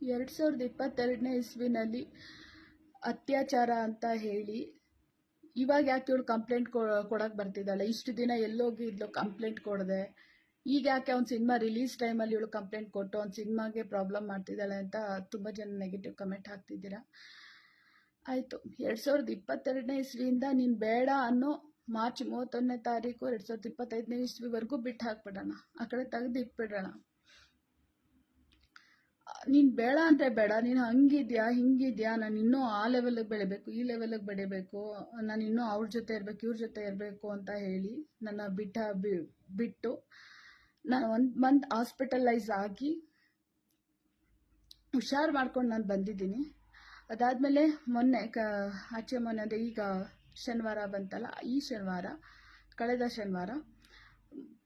ಎರಡು ಸಾವಿರದ ಇಪ್ಪತ್ತೆರಡನೇ ಇಸ್ವಿನಲ್ಲಿ ಅತ್ಯಾಚಾರ ಅಂತ ಹೇಳಿ, ಇವಾಗ ಯಾಕೆ ಇವಳು ಕಂಪ್ಲೇಂಟ್ ಕೊಡಕ್ಕೆ ಬರ್ತಿದ್ದಾಳೆ? ಇಷ್ಟು ದಿನ ಎಲ್ಲೋಗಿದ್ಲು ಕಂಪ್ಲೇಂಟ್ ಕೊಡದೆ. ಈಗ ಯಾಕೆ ಅವ್ನು ಸಿನಿಮಾ ರಿಲೀಸ್ ಟೈಮಲ್ಲಿ ಇವಳು ಕಂಪ್ಲೇಂಟ್ ಕೊಟ್ಟು ಅವ್ನು ಸಿನಿಮಾಗೆ ಪ್ರಾಬ್ಲಮ್ ಮಾಡ್ತಿದ್ದಾಳೆ ಅಂತ ತುಂಬ ಜನ ನೆಗೆಟಿವ್ ಕಮೆಂಟ್ ಹಾಕ್ತಿದ್ದೀರಾ? ಆಯಿತು, ಎರಡು ಸಾವಿರದ ಇಪ್ಪತ್ತೆರಡನೇ ಇಸ್ವಿಯಿಂದ ನೀನು ಬೇಡ ಅನ್ನೋ ಮಾರ್ಚ್ ಮೂವತ್ತೊಂದನೇ ತಾರೀಕು ಎರಡು ಸಾವಿರದ ಇಪ್ಪತ್ತೈದನೇ ಇಸ್ವಿವರೆಗೂ ಬಿಟ್ಟು ಹಾಕ್ಬಿಡೋಣ. ಆ ಕಡೆ ತೆಗೆದು ಇಟ್ಬಿಡೋಣ ನೀನು ಬೇಡ ಅಂದರೆ ಬೇಡ, ನೀನು ಹಂಗಿದ್ಯಾ, ಹಿಂಗಿದ್ಯಾ, ನಾನು ಇನ್ನೂ ಆ ಲೆವೆಲಿಗೆ ಬೆಳಿಬೇಕು, ಈ ಲೆವೆಲಿಗೆ ಬೆಳಿಬೇಕು, ನಾನು ಇನ್ನೂ ಅವ್ರ ಜೊತೆ ಇರಬೇಕು, ಇವ್ರ ಜೊತೆ ಇರಬೇಕು ಅಂತ ಹೇಳಿ ನನ್ನ ಬಿಟ್ಟ ಬಿಟ್ಟು ನಾನು ಒಂದು ಮಂತ್ ಹಾಸ್ಪಿಟಲೈಸ್ ಆಗಿ ಹುಷಾರು ಮಾಡ್ಕೊಂಡು ನಾನು ಬಂದಿದ್ದೀನಿ. ಅದಾದಮೇಲೆ ಮೊನ್ನೆ ಕ, ಆಚೆ ಮೊನ್ನೆ ಅಂದರೆ ಈಗ ಶನಿವಾರ ಬಂತಲ್ಲ, ಈ ಶನಿವಾರ, ಕಳೆದ ಶನಿವಾರ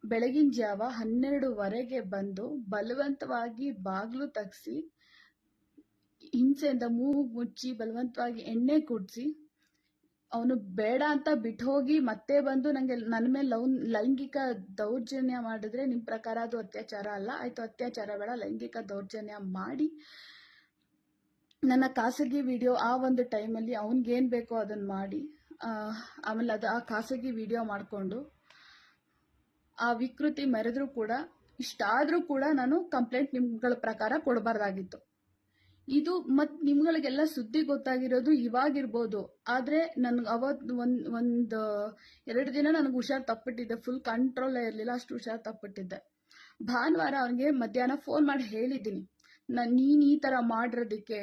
ಬೆಳಗಿನ ಜಾವ ಹನ್ನೆರಡುವರೆಗೆ ಬಂದು ಬಲವಂತವಾಗಿ ಬಾಗಿಲು ತಗ್ಸಿ, ಹಿಂಸೆಯಿಂದ ಮೂಗು ಮುಚ್ಚಿ, ಬಲವಂತವಾಗಿ ಎಣ್ಣೆ ಕುಡಿಸಿ, ಅವನು ಬೇಡ ಅಂತ ಬಿಟ್ಟು ಹೋಗಿ ಮತ್ತೆ ಬಂದು ನನಗೆ ನನ್ನ ಮೇಲೆ ಲೌ, ಲೈಂಗಿಕ ದೌರ್ಜನ್ಯ ಮಾಡಿದ್ರೆ ನಿಮ್ಮ ಪ್ರಕಾರ ಅದು ಅತ್ಯಾಚಾರ ಅಲ್ಲ. ಆಯಿತು, ಅತ್ಯಾಚಾರ ಬೇಡ, ಲೈಂಗಿಕ ದೌರ್ಜನ್ಯ ಮಾಡಿ. ನನ್ನ ಖಾಸಗಿ ವಿಡಿಯೋ ಆ ಒಂದು ಟೈಮಲ್ಲಿ ಅವ್ನಿಗೇನು ಬೇಕೋ ಅದನ್ನು ಮಾಡಿ. ಆಮೇಲೆ ಅದು ಆ ಖಾಸಗಿ ವಿಡಿಯೋ ಮಾಡಿಕೊಂಡು ಆ ವಿಕೃತಿ ಮೆರೆದ್ರೂ ಕೂಡ, ಇಷ್ಟಾದರೂ ಕೂಡ ನಾನು ಕಂಪ್ಲೇಂಟ್ ನಿಮ್ಗಳ ಪ್ರಕಾರ ಕೊಡಬಾರ್ದಾಗಿತ್ತು. ಇದು ಮತ್ ನಿಮ್ಗಳಿಗೆಲ್ಲ ಸುದ್ದಿ ಗೊತ್ತಾಗಿರೋದು ಇವಾಗಿರ್ಬೋದು. ಆದ್ರೆ ನನ್ಗೆ ಅವತ್ ಒಂದ್, ಒಂದು ಎರಡು ದಿನ ನನಗೆ ಹುಷಾರು ತಪ್ಪಿಟ್ಟಿದ್ದೆ ಫುಲ್ ಕಂಟ್ರೋಲೇ ಇರಲಿಲ್ಲ, ಅಷ್ಟು ಹುಷಾರು ತಪ್ಪಿಟ್ಟಿದ್ದೆ. ಭಾನುವಾರ ಅವನಿಗೆ ಮಧ್ಯಾಹ್ನ ಫೋನ್ ಮಾಡಿ ಹೇಳಿದ್ದೀನಿ. ನಾನು ನೀನು ಈ ಥರ ಮಾಡಿರೋದಕ್ಕೆ,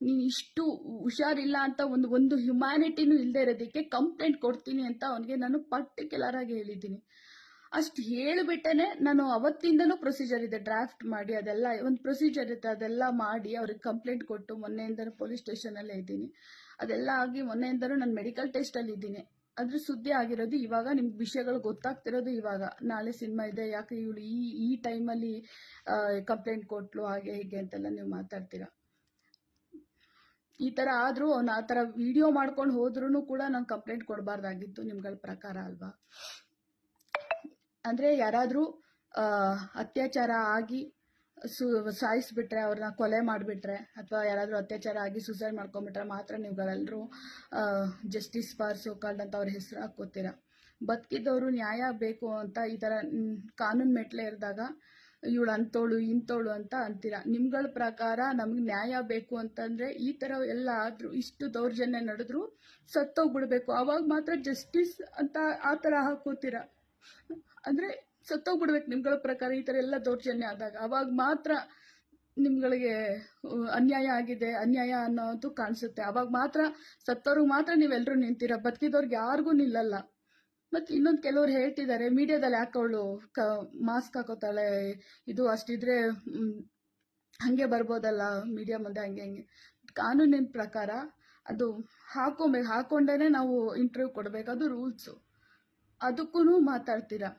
ನೀನು ಇಷ್ಟು ಹುಷಾರಿಲ್ಲ ಅಂತ ಒಂದು ಒಂದು ಹ್ಯುಮ್ಯಾನಿಟಿನೂ ಇಲ್ಲದೆ ಇರೋದಕ್ಕೆ ಕಂಪ್ಲೇಂಟ್ ಕೊಡ್ತೀನಿ ಅಂತ ಅವನಿಗೆ ನಾನು ಪರ್ಟಿಕ್ಯುಲರ್ ಆಗಿ ಹೇಳಿದ್ದೀನಿ. ಅಷ್ಟು ಹೇಳಿಬಿಟ್ಟೇನೆ ನಾನು ಅವತ್ತಿಂದನೂ ಪ್ರೊಸೀಜರ್ ಇದೆ ಡ್ರಾಫ್ಟ್ ಮಾಡಿ ಅದೆಲ್ಲ, ಒಂದು ಪ್ರೊಸೀಜರ್ ಇತ್ತು, ಅದೆಲ್ಲ ಮಾಡಿ ಅವ್ರಿಗೆ ಕಂಪ್ಲೇಂಟ್ ಕೊಟ್ಟು ಮೊನ್ನೆಯಿಂದನೂ ಪೊಲೀಸ್ ಸ್ಟೇಷನಲ್ಲೇ ಇದ್ದೀನಿ. ಅದೆಲ್ಲ ಆಗಿ ಮೊನ್ನೆಯಿಂದನೂ ನಾನು ಮೆಡಿಕಲ್ ಟೆಸ್ಟಲ್ಲಿ ಇದ್ದೀನಿ. ಅದ್ರ ಸುದ್ದಿ ಆಗಿರೋದು ಇವಾಗ, ನಿಮ್ಗೆ ವಿಷಯಗಳು ಗೊತ್ತಾಗ್ತಿರೋದು ಇವಾಗ. ನಾಳೆ ಸಿನಿಮಾ ಇದೆ, ಯಾಕೆ ಇವಳು ಈ ಈ ಟೈಮಲ್ಲಿ ಕಂಪ್ಲೇಂಟ್ ಕೊಟ್ಲು, ಹಾಗೆ ಹೀಗೆ ಅಂತೆಲ್ಲ ನೀವು ಮಾತಾಡ್ತೀರಾ? ಈ ಥರ ಆದರೂ ಅವ್ನು ಆ ಥರ ವಿಡಿಯೋ ಮಾಡ್ಕೊಂಡು ಹೋದ್ರೂ ಕೂಡ ನಾನು ಕಂಪ್ಲೇಂಟ್ ಕೊಡಬಾರ್ದಾಗಿತ್ತು ನಿಮ್ಗಳ ಪ್ರಕಾರ ಅಲ್ವಾ? ಅಂದರೆ ಯಾರಾದರೂ ಅತ್ಯಾಚಾರ ಆಗಿ ಸು, ಸಾಯಿಸ್ಬಿಟ್ರೆ ಅವ್ರನ್ನ ಕೊಲೆ ಮಾಡಿಬಿಟ್ರೆ ಅಥವಾ ಯಾರಾದರೂ ಅತ್ಯಾಚಾರ ಆಗಿ ಸುಸೈಡ್ ಮಾಡ್ಕೊಂಬಿಟ್ರೆ ಮಾತ್ರ ನೀವುಗಳೆಲ್ಲರೂ ಜಸ್ಟಿಸ್ ಫಾರ್ ಸೋಕಾಲ್ಡ್ ಅಂತ ಅವ್ರ ಹೆಸರು ಹಾಕೋತೀರ ಬದುಕಿದ್ದವರು ನ್ಯಾಯ ಬೇಕು ಅಂತ ಈ ಥರ ಕಾನೂನು ಮೆಟ್ಲೆ ಇರಿದಾಗ ಇವಳು ಅಂತೋಳು ಇಂಥೋಳು ಅಂತ ಅಂತೀರ. ನಿಮ್ಗಳ ಪ್ರಕಾರ ನಮ್ಗೆ ನ್ಯಾಯ ಬೇಕು ಅಂತಂದರೆ ಈ ಥರ ಎಲ್ಲ ಆದರೂ, ಇಷ್ಟು ದೌರ್ಜನ್ಯ ನಡೆದ್ರು ಸತ್ತೋಗ್ಬಿಡ್ಬೇಕು. ಅವಾಗ ಮಾತ್ರ ಜಸ್ಟಿಸ್ ಅಂತ ಆ ಥರ ಹಾಕೋತೀರ ಅಂದರೆ ಸತ್ತೋಗ್ಬಿಡ್ಬೇಕು ನಿಮ್ಗಳ ಪ್ರಕಾರ, ಈ ಥರ ಎಲ್ಲ ದೌರ್ಜನ್ಯ ಆದಾಗ. ಅವಾಗ ಮಾತ್ರ ನಿಮ್ಗಳಿಗೆ ಅನ್ಯಾಯ ಆಗಿದೆ, ಅನ್ಯಾಯ ಅನ್ನೋದು ಕಾಣಿಸುತ್ತೆ. ಅವಾಗ ಮಾತ್ರ ಸತ್ತವ್ರಿಗೆ ಮಾತ್ರ ನೀವೆಲ್ಲರೂ ನಿಂತೀರ ಬದುಕಿದವ್ರಿಗೆ ಯಾರಿಗೂ ನಿಲ್ಲಲ್ಲ. ಮತ್ತು ಇನ್ನೊಂದು ಕೆಲವ್ರು ಹೇಳ್ತಿದ್ದಾರೆ, ಮೀಡಿಯಾದಲ್ಲಿ ಅವಳು ಕ, ಮಾಸ್ಕ್ ಹಾಕೋತಾಳೆ, ಇದು ಅಷ್ಟಿದ್ರೆ ಹಂಗೆ ಹಾಗೆ ಬರ್ಬೋದಲ್ಲ, ಮೀಡಿಯಾ ಮುಂದೆ ಹಂಗೆ ಹಂಗೆ. ಕಾನೂನಿನ ಪ್ರಕಾರ ಅದು ಹಾಕೊಬೇಕು ಹಾಕೊಂಡೇ ನಾವು ಇಂಟರ್ವ್ಯೂ ಕೊಡಬೇಕು, ಅದು ರೂಲ್ಸು ಅದಕ್ಕೂ ಮಾತಾಡ್ತೀರಾ.